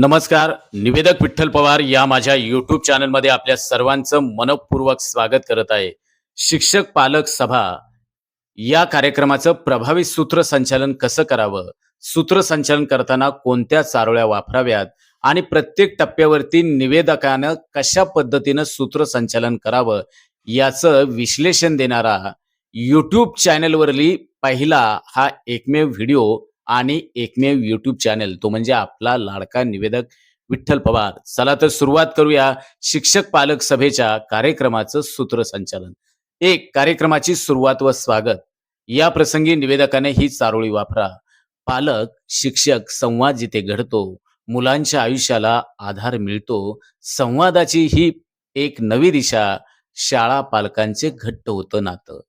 नमस्कार निवेदक विठ्ठल पवार या माझ्या युट्यूब चॅनलमध्ये आपल्या सर्वांचं मनपूर्वक स्वागत करत आहे. शिक्षक पालक सभा. या कार्यक्रमाचं प्रभावी सूत्रसंचालन कसं करावं? सूत्रसंचालन करताना कोणत्या चारोळ्या वापराव्यात? आणि प्रत्येक टप्प्यावरती निवेदकानं कशा पद्धतीनं सूत्रसंचालन करावं? याचं विश्लेषण देणारा युट्यूब चॅनलवरली पहिला हा एकमेव व्हिडिओ आणि एकमेव युट्यूब चॅनल तो म्हणजे आपला लाडका निवेदक विठ्ठल पवार. चला तर सुरुवात करूया शिक्षक पालक सभेच्या कार्यक्रमाचं सूत्रसंचालन एक कार्यक्रमाची सुरुवात व स्वागत. या प्रसंगी निवेदकाने ही चारोळी वापरा. पालक शिक्षक संवाद जिथे घडतो मुलांच्या आयुष्याला आधार मिळतो संवादाची ही एक नवी दिशा शाळा पालकांचे घट्ट होतं नातं.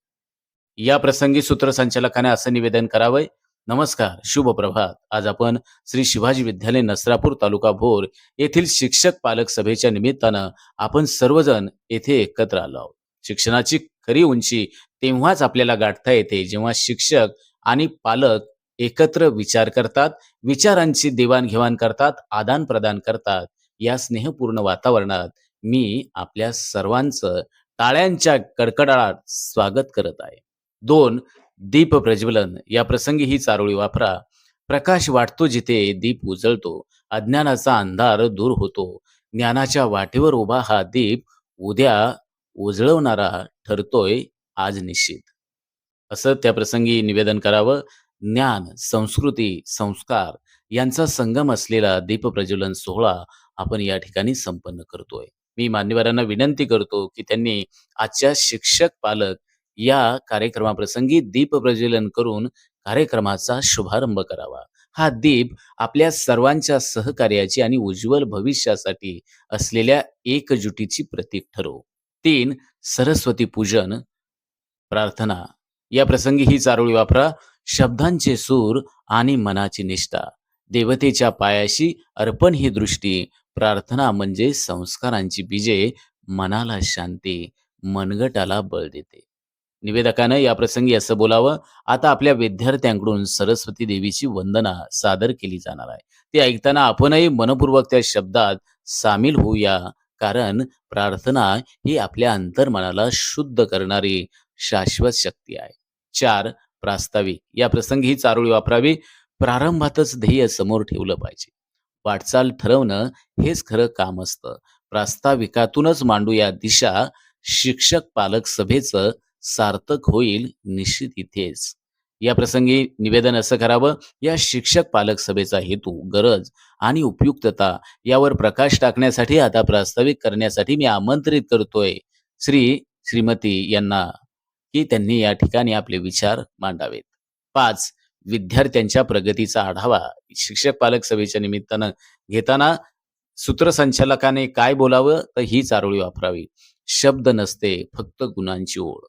या प्रसंगी सूत्रसंचालकाने असं निवेदन करावं नमस्कार शुभ प्रभात. आज आपण श्री शिवाजी विद्यालय नसरापूर तालुका भोर येथील शिक्षक पालक सभेच्या निमित्तानं आपण सर्वजण येथे एकत्र आलो आहोत. शिक्षणाची खरी उंची तेव्हाच आपल्याला गाठता येते जेव्हा शिक्षक आणि पालक एकत्र विचार करतात विचारांची देवाणघेवाण करतात आदान प्रदान करतात. या स्नेहपूर्ण वातावरणात मी आपल्या सर्वांचं टाळ्यांच्या कडकडाट स्वागत करत आहे. दोन दीप प्रज्वलन. या प्रसंगी ही चारोळी वापरा. प्रकाश वाटतो जिथे दीप उजळतो. अज्ञानाचा अंधार दूर होतो. ज्ञानाच्या वाटेवर उभा हा दीप उद्या उजळवणारा ठरतोय आज निश्चित. असं त्या प्रसंगी निवेदन करावं. ज्ञान संस्कृती संस्कार यांचा संगम असलेला दीप प्रज्वलन सोहळा आपण या ठिकाणी संपन्न करतोय. मी मान्यवरांना विनंती करतो की त्यांनी आजच्या शिक्षक पालक या कार्यक्रमाप्रसंगी दीप प्रज्वलन करून कार्यक्रमाचा शुभारंभ करावा. हा दीप आपल्या सर्वांच्या सहकार्याची आणि उज्ज्वल भविष्यासाठी असलेल्या एकजुटीची प्रतीक ठरो तीन सरस्वती पूजन प्रार्थना. या प्रसंगी ही चारोळी वापरा. शब्दांचे सूर आणि मनाची निष्ठा. देवतेच्या पायाशी अर्पण ही दृष्टी. प्रार्थना म्हणजे संस्कारांची बीजे मनाला शांती. मनगटाला बळ देते. निवेदकानं या प्रसंगी असं बोलावं आता आपल्या विद्यार्थ्यांकडून सरस्वती देवीची वंदना सादर केली जाणार आहे. ते ऐकताना आपणही मनपूर्वक त्या शब्दात सामील होऊया कारण प्रार्थना ही आपल्या अंतर्मनाला शुद्ध करणारी शाश्वत शक्ती आहे. चार प्रास्ताविक. या प्रसंगी ही चारोळी वापरावी प्रारंभातच ध्येय समोर ठेवलं पाहिजे. वाटचाल ठरवणं हेच खरं काम असतं. प्रास्ताविकातूनच मांडूया दिशा शिक्षक पालक सभेचं सार्थक होईल निश्चित इथेच. या प्रसंगी निवेदन असं करावं या शिक्षक पालक सभेचा हेतू गरज आणि उपयुक्तता यावर प्रकाश टाकण्यासाठी आता प्रास्ताविक करण्यासाठी मी आमंत्रित करतोय. श्री श्रीमती यांना की त्यांनी या ठिकाणी आपले विचार मांडावेत. पाच विद्यार्थ्यांच्या प्रगतीचा आढावा. शिक्षक पालक सभेच्या निमित्तानं घेताना सूत्रसंचालकाने काय बोलावं तर ही चारोळी वापरावी. शब्द नसते फक्त गुणांची ओढ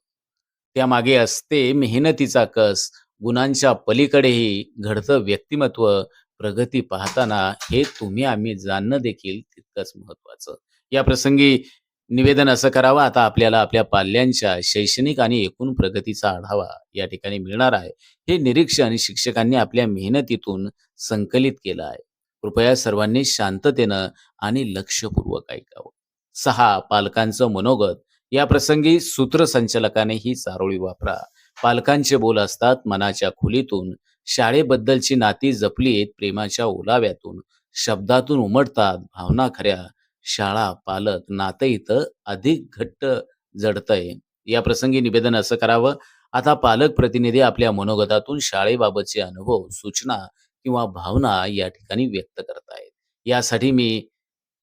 त्यामागे असते मेहनतीचा कस. गुणांच्या पलीकडेही घडतं व्यक्तिमत्व. प्रगती पाहताना हे तुम्ही आम्ही जाणणं देखील तितकंच महत्वाचं. या प्रसंगी निवेदन असं करावं. आता आपल्याला आपल्या पाल्यांच्या शैक्षणिक आणि एकूण प्रगतीचा आढावा या ठिकाणी मिळणार आहे. हे निरीक्षण शिक्षकांनी आपल्या मेहनतीतून संकलित केलं आहे. कृपया सर्वांनी शांततेनं आणि लक्षपूर्वक ऐकावं. सहा पालकांचं मनोगत. या प्रसंगी सूत्रसंचालकाने ही चारोळी वापरा. पालकांचे बोल असतात मनाच्या खोलीतून. शाळेबद्दलची नाती जपलीत प्रेमाच्या ओलाव्यातून. शब्दातून उमटतात भावना खऱ्या. शाळा पालक नातं इथं अधिक घट्ट जडतंय. या प्रसंगी निवेदन असं करावं. आता पालक प्रतिनिधी आपल्या मनोगतातून शाळेबाबतचे अनुभव सूचना किंवा भावना या ठिकाणी व्यक्त करतायत. यासाठी मी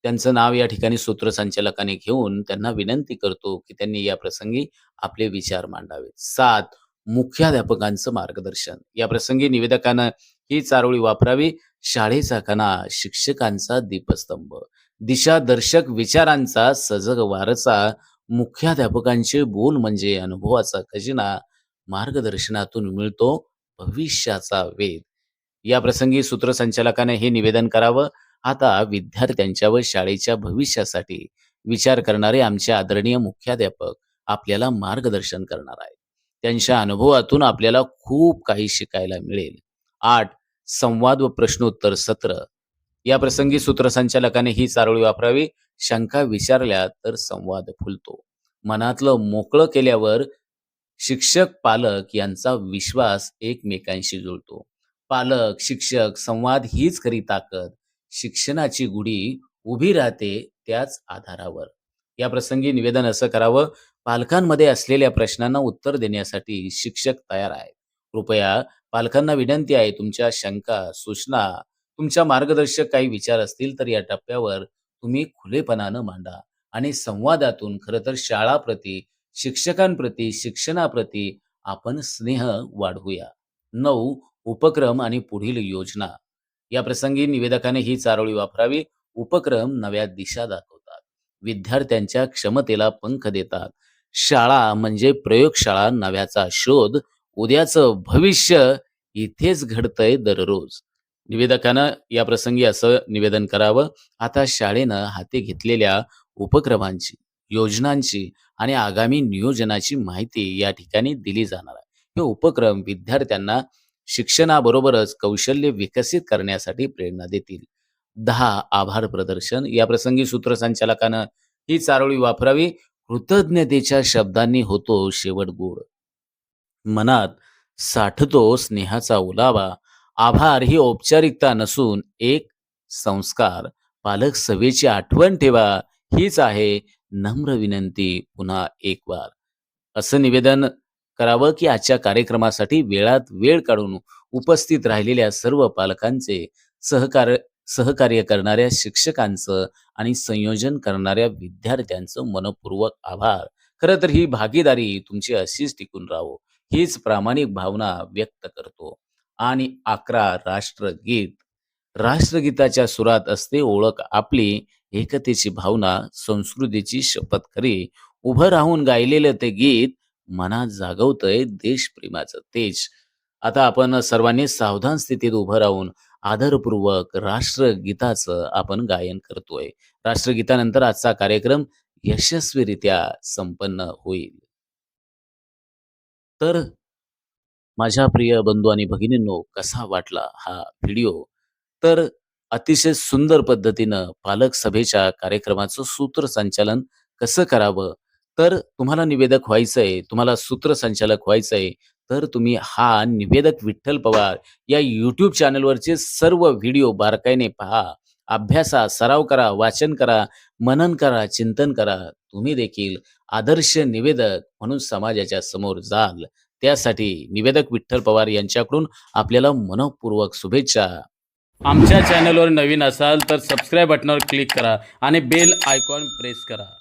त्यांचं नाव या ठिकाणी सूत्रसंचालकाने घेऊन त्यांना विनंती करतो की त्यांनी या प्रसंगी आपले विचार मांडावेत. सात मुख्याध्यापकांचं मार्गदर्शन. या प्रसंगी निवेदकानं ही चारोळी वापरावी. शाळेचा कणा शिक्षकांचा दीपस्तंभ. दिशादर्शक विचारांचा सजग वारसा मुख्याध्यापकांचे बोल म्हणजे अनुभवाचा खजिना मार्गदर्शनातून मिळतो भविष्याचा वेध. या प्रसंगी सूत्रसंचालकाने हे निवेदन करावं. आता विद्यार्थ्यांच्या व शाळेच्या भविष्यासाठी विचार करणारे आमचे आदरणीय मुख्याध्यापक आपल्याला मार्गदर्शन करणार आहेत. त्यांच्या अनुभवातून आपल्याला खूप काही शिकायला मिळेल. आठ संवाद व प्रश्नोत्तर सत्र. या प्रसंगी सूत्रसंचालकाने ही चारोळी वापरावी. शंका विचारल्या तर संवाद फुलतो. मनातलं मोकळं केल्यावर शिक्षक पालक यांचा विश्वास एकमेकांशी जुळतो. पालक शिक्षक संवाद हीच खरी ताकद शिक्षणाची गुढी उभी राहते त्याच आधारावर. या प्रसंगी निवेदन असं करावं पालकांमध्ये असलेल्या प्रश्नांना उत्तर देण्यासाठी शिक्षक तयार आहेत. कृपया पालकांना विनंती आहे तुमच्या शंका सूचना तुमच्या मार्गदर्शक काही विचार असतील तर या टप्प्यावर तुम्ही खुलेपणानं मांडा आणि संवादातून खरं तर शाळाप्रती शिक्षकांप्रती शिक्षणाप्रती आपण स्नेह वाढवूया. नऊ उपक्रम आणि पुढील योजना. या प्रसंगी निवेदकाने ही चारोळी वापरावी. उपक्रम नव्या दिशा दाखवतात. विद्यार्थ्यांच्या क्षमतेला पंख देतात. शाळा म्हणजे प्रयोगशाळा नव्याचा शोध. उद्याचं भविष्य इथेच घडतंय दररोज. निवेदकानं या प्रसंगी असं निवेदन करावं. आता शाळेनं हाती घेतलेल्या उपक्रमांची योजनांची आणि आगामी नियोजनाची माहिती या ठिकाणी दिली जाणार आहे. हे उपक्रम विद्यार्थ्यांना शिक्षणाबरोबरच कौशल्य विकसित करण्यासाठी प्रेरणा देतील. दहा आभार प्रदर्शन. या प्रसंगी सूत्रसंचालकानं ही चारोळी वापरावी. कृतज्ञतेच्या शब्दांनी होतो शेवट गोड. मनात साठतो स्नेहाचा ओलावा. आभार ही औपचारिकता नसून एक संस्कार. पालक सभेची आठवण ठेवा. हीच आहे नम्र विनंती पुन्हा एक वार असं निवेदन करावं की आजच्या कार्यक्रमासाठी वेळात वेळ काढून उपस्थित राहिलेल्या सर्व पालकांचे सहकार सहकार्य करणाऱ्या शिक्षकांचं आणि संयोजन करणाऱ्या विद्यार्थ्यांचं मनपूर्वक आभार. खरं तर ही भागीदारी तुमची अशीच टिकून राहो हीच प्रामाणिक भावना व्यक्त करतो. आणि अकरा राष्ट्रगीत. राष्ट्रगीताच्या सुरात असते ओळख आपली एकतेची भावना संस्कृतीची शपथ खरी उभं राहून गायलेलं ते गीत मनात जागवतंय देशप्रेमाचं तेज आता आपण सर्वांनी सावधान स्थितीत उभं राहून आदरपूर्वक राष्ट्रगीताचं आपण गायन करतोय. राष्ट्रगीतानंतर आजचा कार्यक्रम यशस्वीरित्या संपन्न होईल. तर माझ्या प्रिय बंधू आणि भगिनींनो कसा वाटला हा व्हिडिओ? तर अतिशय सुंदर पद्धतीनं पालक सभेच्या कार्यक्रमाचं सूत्रसंचालन कसं करावं? तर तुम्हाला निवेदक व्हायचंय तुम्हाला सूत्रसंचालक व्हायचंय तर तुम्ही हा निवेदक विठ्ठल पवार या यूट्यूब चॅनलवरचे सर्व व्हिडिओ बारकाईने पहा. अभ्यासा सराव करा वाचन करा मनन करा चिंतन करा. तुम्ही देखील आदर्श निवेदक म्हणून समाजाच्या समोर जाल. त्यासाठी निवेदक विठ्ठल पवार यांच्याकडून आपल्याला मनपूर्वक शुभेच्छा. आमच्या चॅनलवर नवीन असाल तर सबस्क्राईब बटनावर क्लिक करा आणि बेल आयकॉन प्रेस करा.